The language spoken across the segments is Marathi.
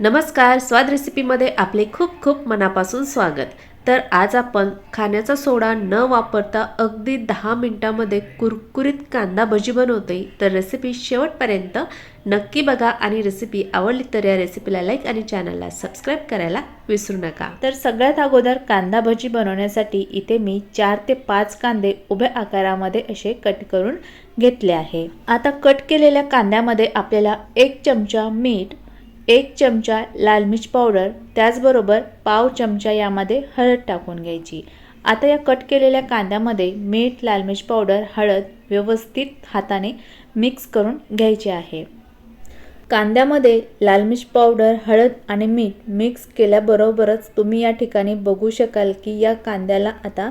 नमस्कार स्वाद रेसिपीमध्ये आपले खूप खूप मनापासून स्वागत. तर आज आपण खाण्याचा सोडा न वापरता अगदी दहा मिनटामध्ये कुरकुरीत कांदा भजी बनवते तर रेसिपी शेवटपर्यंत नक्की बघा आणि रेसिपी आवडली तर या रेसिपीला लाईक आणि चॅनलला सबस्क्राईब करायला विसरू नका. तर सगळ्यात अगोदर कांदा भजी बनवण्यासाठी इथे मी चार ते पाच कांदे उभ्या आकारामध्ये असे कट करून घेतले आहे. आता कट केलेल्या कांद्यामध्ये आपल्याला एक चमचा मीठ एक चमचा लाल मिर्च पावडर त्याचबरोबर पाव चमचा यामध्ये हळद टाकून घ्यायची. आता या कट केलेल्या कांद्यामध्ये मीठ लाल मिर्च पावडर हळद व्यवस्थित हाताने मिक्स करून घ्यायचे आहे. कांद्यामध्ये लाल मिर्च पावडर हळद आणि मीठ मिक्स केल्याबरोबरच तुम्ही या ठिकाणी बघू शकाल की या कांद्याला आता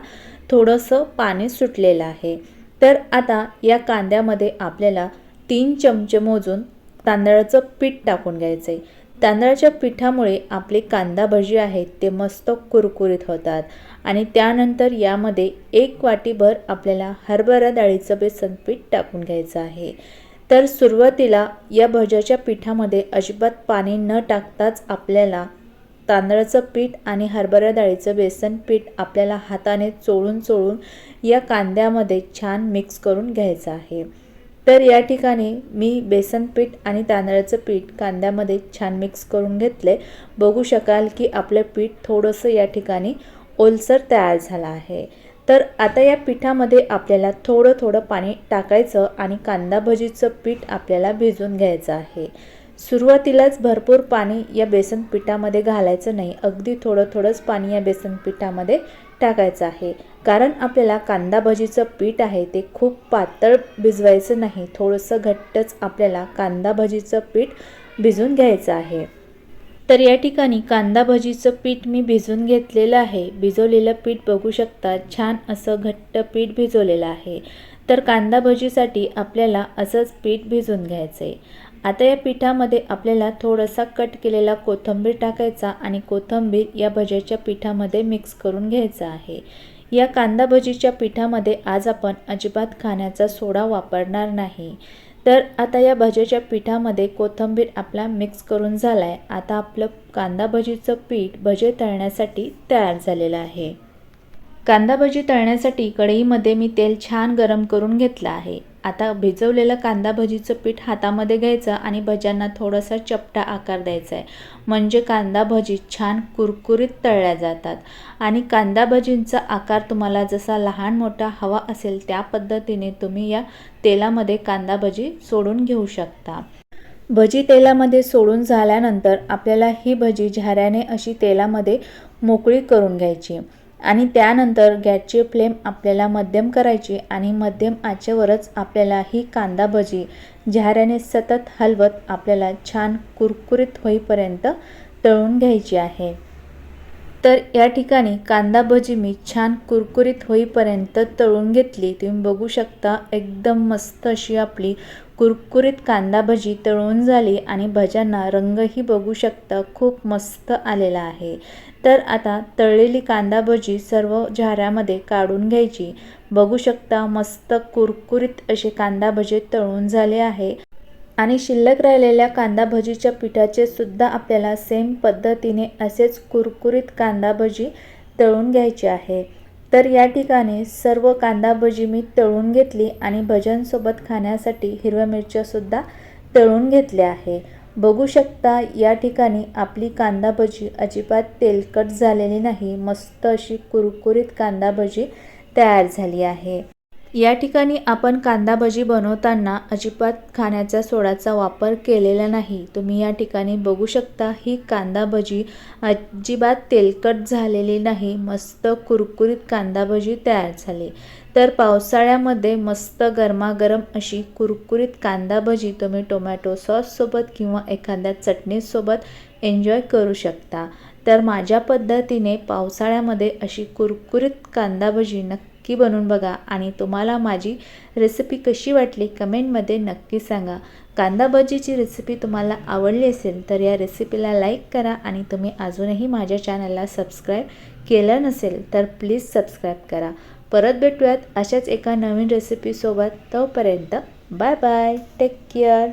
थोडंसं पाणी सुटलेलं आहे. तर आता या कांद्यामध्ये आपल्याला तीन चमचे मोजून तांदळाचं पीठ टाकून घ्यायचं आहे तांदळाच्या पिठामुळे आपले कांदा भजी आहेत ते मस्त कुरकुरीत होतात. आणि त्यानंतर यामध्ये एक वाटीभर आपल्याला हरभरा डाळीचं बेसन पीठ टाकून घ्यायचं आहे. तर सुरुवातीला या भज्याच्या पिठामध्ये अजिबात पाणी न टाकताच आपल्याला तांदळाचं पीठ आणि हरभरा डाळीचं बेसन पीठ आपल्याला हाताने चोळून चोळून या कांद्यामध्ये छान मिक्स करून घ्यायचं आहे. तर या ठिकाणी मी बेसन पीठ आणि तांदळाचं पीठ कांद्यामध्ये छान मिक्स करून घेतले. बघू शकाल की आपलं पीठ थोडंसं या ठिकाणी ओलसर तयार झालं आहे. तर आता या पिठामध्ये आपल्याला थोडं थोडं पाणी टाकायचं आणि कांदा भजीचं पीठ आपल्याला भिजून घ्यायचं आहे. सुरुवातीलाच भरपूर पाणी या बेसन पिठामध्ये घालायचं नाही. अगदी थोडं थोडंच पाणी या बेसन पिठामध्ये टाकायचं आहे. कारण आपल्याला कांदा भजीचं पीठ आहे ते खूप पातळ भिजवायचं नाही. थोडंसं घट्टच आपल्याला कांदा भजीचं पीठ भिजून घ्यायचं आहे. तर या ठिकाणी कांदा भजीचं पीठ मी भिजून घेतलेलं आहे. भिजवलेलं पीठ बघू शकता छान असं घट्ट पीठ भिजवलेलं आहे. तर कांदा भजीसाठी आपल्याला असंच पीठ भिजवून घ्यायचं आहे आता या पिठामध्ये आपल्याला थोडासा कट केलेला कोथिंबीर टाकायचा आणि कोथिंबीर या भज्याच्या पिठामध्ये मिक्स करून घ्यायचा आहे. या कांदा भजीच्या पिठामध्ये आज आपण अजिबात खाण्याचा सोडा वापरणार नाही. तर आता या भज्याच्या पिठामध्ये कोथिंबीर आपला मिक्स करून झाला आहे आता आपलं कांदा भजीचं पीठ भजे तळण्यासाठी तयार झालेलं आहे. कांदा भजी तळण्यासाठी कढईमध्ये मी तेल छान गरम करून घेतलं आहे. आता भिजवलेलं कांदा भजीचं पीठ हातामध्ये घ्यायचं आणि भज्यांना थोडासा चपटा आकार द्यायचा आहे म्हणजे कांदा भजी छान कुरकुरीत तळल्या जातात. आणि कांदा भजींचा आकार तुम्हाला जसा लहान मोठा हवा असेल त्या पद्धतीने तुम्ही या तेलामध्ये कांदा भजी सोडून घेऊ शकता. भजी तेलामध्ये सोडून झाल्यानंतर आपल्याला ही भजी झाऱ्याने अशी तेलामध्ये मोकळी करून घ्यायची. आणि त्यानंतर गॅसची फ्लेम आपल्याला मध्यम करायची आणि मध्यम आचेवरच आपल्याला ही कांदा भजी झाऱ्याने सतत हलवत आपल्याला छान कुरकुरीत होईपर्यंत तळून घ्यायची आहे. तर या ठिकाणी कांदा भजी मी छान कुरकुरीत होईपर्यंत तळून घेतली. तुम्ही बघू शकता एकदम मस्त अशी आपली कुरकुरीत कांदा भजी तळून झाली आणि भज्यांना रंगही बघू शकता खूप मस्त आलेला आहे. तर आता तळलेली कांदा भजी सर्व झाऱ्यामध्ये काढून घ्यायची. बघू शकता मस्त कुरकुरीत असे कांदा भजी तळून झाले आहे. आणि शिल्लक राहिलेल्या कांदा भजीच्या पिठाचे सुद्धा आपल्याला सेम पद्धतीने असेच कुरकुरीत कांदा भजी तळून घ्यायचे आहे. तर या ठिकाणी सर्व कांदा भजी मी तळून घेतली आणि भज्यांसोबत खाण्यासाठी हिरव्या मिरच्यासुद्धा तळून घेतल्या आहे. बघू शकता या ठिकाणी आपली कांदा भजी अजिबात तेलकट झालेली नाही. मस्त अशी कुरकुरीत कांदा भजी तयार झाली आहे. या ठिकाणी आपण कांदा भजी बनवताना अजिबात खाण्याच्या सोडाचा वापर केलेला नाही. तुम्ही या ठिकाणी बघू शकता ही कांदा भजी अजिबात तेलकट झालेली नाही. मस्त कुरकुरीत कांदा भजी तयार झाली. तर पावसाळ्यामध्ये मस्त गरमागरम अशी कुरकुरीत कांदा भजी तुम्ही टोमॅटो सॉससोबत किंवा एखाद्या चटणीसोबत एन्जॉय करू शकता. तर माझ्या पद्धतीने पावसाळ्यामध्ये अशी कुरकुरीत कांदा भजी नक्की नक्की बनवून बघा आणि तुम्हाला माझी रेसिपी कशी वाटली कमेंटमध्ये नक्की सांगा. कांदा भजीची रेसिपी तुम्हाला आवडली असेल तर या रेसिपीला लाईक करा आणि तुम्ही अजूनही माझ्या चॅनलला सबस्क्राईब केलं नसेल तर प्लीज सबस्क्राईब करा. परत भेटूयात अशाच एका नवीन रेसिपीसोबत तोपर्यंत बाय बाय टेक केअर